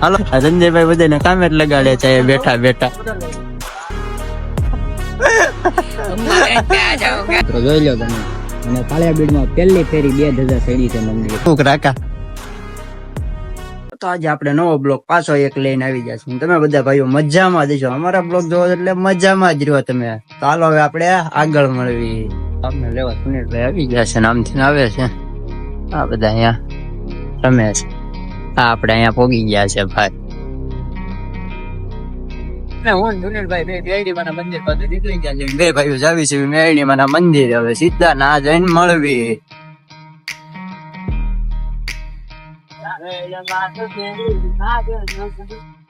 હાલો સંજયભાઈ બધાને કામે જ લગાડ્યા છે બેઠા બેઠા. જોઈ લો તમે. અને કાળિયા બીડમાં પહેલી ફેરી બે ધજા ચડી છે મંદિર. ફૂક રાખા તો આજે આપણે નવો બ્લોગ પાછો એક લઈને આવી ગયા તમે બધા ભાઈઓ મજામાં દેશો અમારા બ્લોગ જોવો એટલે મજામાં જ રહ્યો તમે. તો હવે આપણે આગળ મળવી. તમને લેવા સુનિલભાઈ આવી ગયા છે નામથી આવે છે. આ બધા અહીંયા રમે છે. આપણે અહીંયા પોગી ગયા છે ભાઈ. હું સુનિલભાઈ બે બેડી મંદિર પાસે નીકળી ગયા છે બે ભાઈઓ જાવી છે. મેરડી માના મંદિર. હવે સીધા ના જઈને મળવી. Ella mata, ela mata, ela I don't ela mata, ela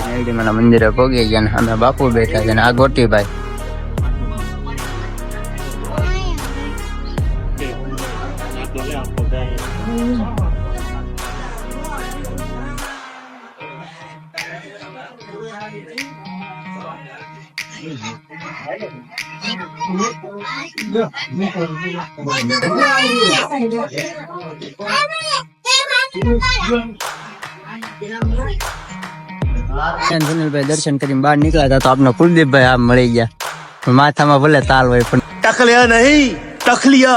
મેરડીમાના મંદિરે પહોંચી ગયા ને અમે બાપુ બેઠા છે ને આ ગોટીભાઈ. અને સુનિલભાઈ દર્શન કરીને બહાર નીકળ્યા હતા તો આપનો કુલદીપભાઈ આમ મળી ગયા માથામાં ભલે તાલ હોય પણ टकलिया नहीं टकलिया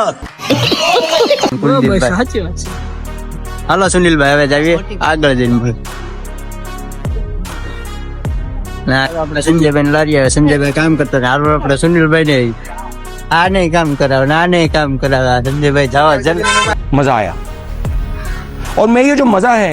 કુલદીપભાઈ સાચી વાત છે હાલો સુનિલભાઈ હવે જાવીએ આગળ જઈને ભાઈ ના આપણે સંજયભાઈ લારીએ સંજયભાઈ કામ કરતા હતા હાલો આપણે સુનિલભાઈ ને આ નહીં કામ કરાવે ને આ નહીં કામ કરાવે આ સંજયભાઈ જવા જલ मजा आया और मैं ये जो मजा है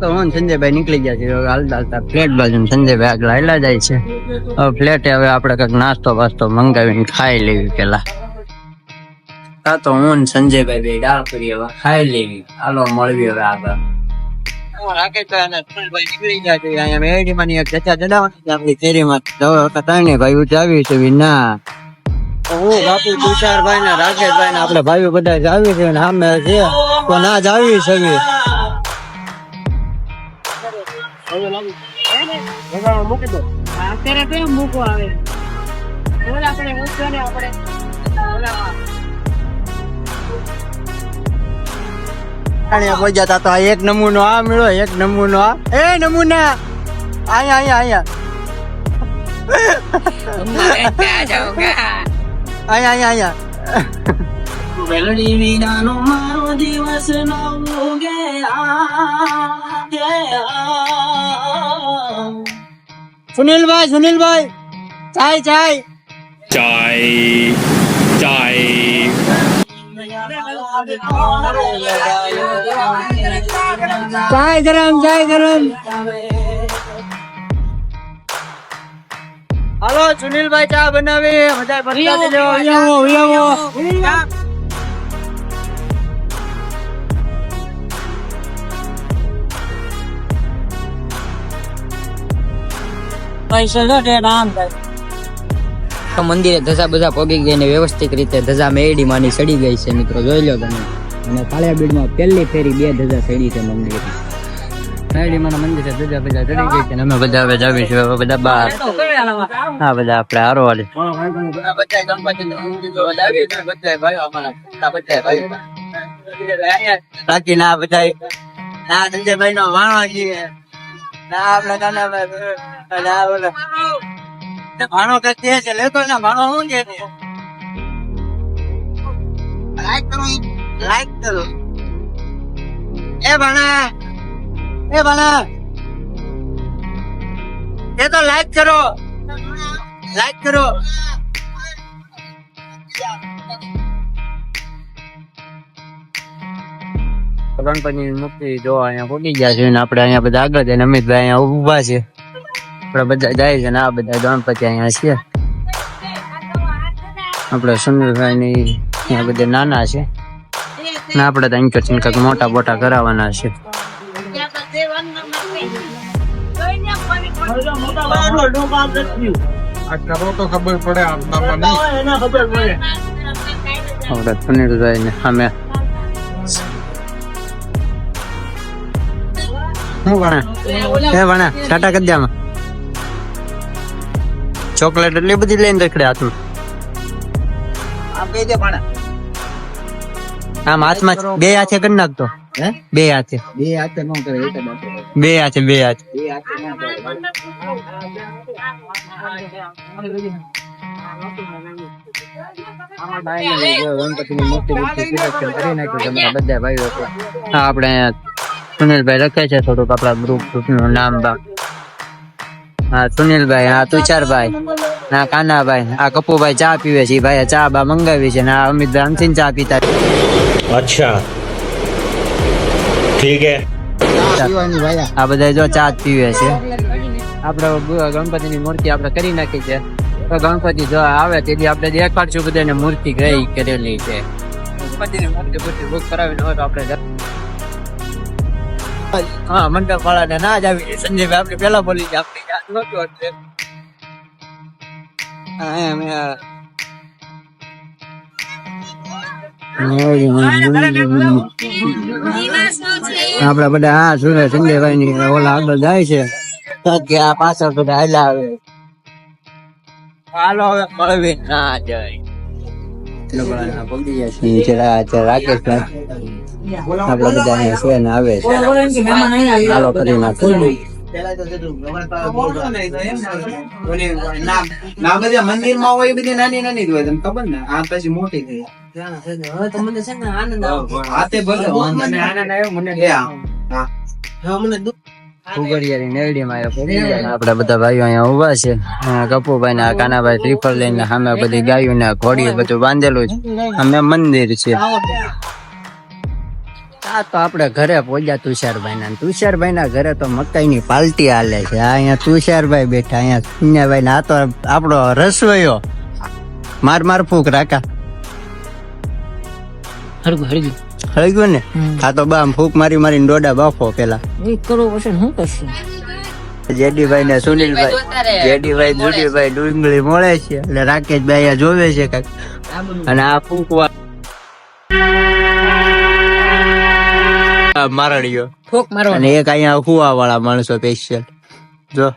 તો હું ને સંજયભાઈ નીકળી ગયા છે હાલતા હાલતા ફ્લેટ બાજુ સંજયભાઈ આગળ હાલ્યા જાય છે. હવે ફ્લેટે હવે આપણે કંઈક નાસ્તો બાસ્તો મંગાવીને ખાઈ લેવી પેલા. હા તો હું ને સંજયભાઈ બે ડાળ કરી હવે ખાઈ લેવી. હાલો મળવી હવે આગળ. રાકેશભાઈ અને સુનિલભાઈ નીકળી છે. ને ચડાવવાની છે તો ના ભાઈઓ જાવી હું તો ના જાવી છે બી. અત્યારે કેમ મૂકો આવે. બોલ આપણે મૂકજો ને આપણે. અહીંયા પહોંચ્યા તા તો આ એક નમૂનો આ મળ્યો એક નમૂનો આ. એ નમૂના! મેલડી વિનાનો મારો દિવસ નવો ગયા સુનિલભાઈ સુનિલભાઈ ચાય ચાય. ચાય ચાય ચાય ગરમ ચાય ગરમ. હાલો સુનિલભાઈ ચા બનાવી. બધા ભરી આવો આવો તો મંદિરે ધજા બધા પગી ગઈ ને વ્યવસ્થિત રીતે ધજા મેરડી માની ચડી ગઈ છે મિત્રો, જોઈ લો તમે. અને કાળિયા બીડમાં પહેલી ફેરી બે ધજા સડી છે મંદિર. નાયડી માના મંદિરે ધજા બધા ચડી ગઈ છે અમે બધા હવે જાવી છીએ, હવે બધા બહાર. હા, બધા આપણે હારો વાલે બધા ગણપતિ બધા ભાઈઓ અમારા બધા ભાઈઓ. બાકી ના બધા ના સંજયભાઈ નો વાણો છે. ભાણો કે છે લેતો ને ભાણો શું છે લાઈક કરો. લાઈક કરો એ ભાણા એ ભાણા એ તો લાઈક કરો લાઈક કરો. ગણપતિની મૂર્તિ જો અહીંયા ફૂટી ગયા છે ને આપણે અહીંયા બધા આગળ જઈને અમિતભાઈ અહીંયા ઊભા છે. આપણે બધા જાય છે ને આ બધા ગણપતિ અહીંયા છે. આપણે સુનિલભાઈ ની અહીંયા બધા નાના છે. ને આપણે તો અહીં કંઈક કંઈક મોટા મોટા કરાવવાના છે. આ કરો તો ખબર પડે આપનામાં નહીં આપણે સુનિલભાઈ ને સામે શું ભણે હે ભણે ટાટા કદ્યામાં ચોકલેટ એટલી બધી લઈને રખડે હાથમાં આમ હાથમાં બે હાથે કરી નાખતો. બે હાથે. બે હાથે ન કરે. બે હાથે બે હાથે. હા આપણે સુનિલભાઈ લખે છે થોડુંક આપણા ગ્રુપ ગ્રુપનું નામ હા સુનિલભાઈ હા તુષારભાઈ ના કાનાભાઈ આ કપુભાઈ ચા પીવે છે. ભાઈ ચા બા મંગાવી છે ના અમિત રામસિંહ ચા પીતા અચ્છા. ઠીક હે. આ બધા જો ચા પીવે છે. આપણે ગણપતિની મૂર્તિ આપણે કરી નાખી છે. તો ગણપતિ જો આવે તેથી આપણે દેખાડશું બધાને મૂર્તિ ગઈ કરેલી છે. ગણપતિની મૂર્તિ બુક કરાવીને હોય તો આપણે હા મંડપ વાળાને ના જ આવી જાય. આપણે પેલા બોલી આપણે આપડા બધા, હા સુરે સંજયભાઈ ની ઓલા આગળ જાય છે. કે આ પાછળ બધા હાલ્યા આવે. હાલો હવે મળવી ના જાય. રાકેશભાઈ આપડા બધા છે ને આવે છે હાલો કરી નાખો મંદિરમાં હોય એ બધી નાની નાની જ હોય તમને ખબર ને આ પછી મોટી થઈ નહીં. એ હા. હા. ફુગડિયાની આ તો આપણે ઘરે પહોંચ્યા તુષારભાઈ ના તુષારભાઈ ના ઘરે તો મકાઈ ની પાલટી હાલે છે. આ અહીંયા તુષારભાઈ બેઠા, અહીંયા સુન્યાભાઈ ને આ તો આપણો રસોયો માર માર ફૂક હરગું હરગું હળગ્યું ને? આ તો બા આમ ફૂક મારી મારી ડોડા બાફો પેલા. એ કરો પછી શું કરશું? જેડીભાઈ ને સુનિલભાઈ જેડીભાઈ જુડીભાઈ ડુંગળી મળે છે. એટલે રાકેશભાઈ જોવે છે કાંઈક. અને આ ફૂંકવા આ ફૂંક મારો અને એક અહીંયા હુવા વાળા માણસો સ્પેશિયલ જો.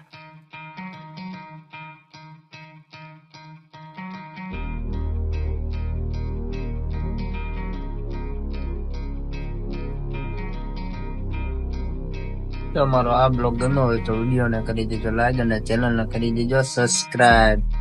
તમારો આ બ્લોગ ગમ્યો હોય તો વીડિયો ને કરી દેજો લાઈક અને ચેનલ ને કરી દેજો સબસ્ક્રાઇબ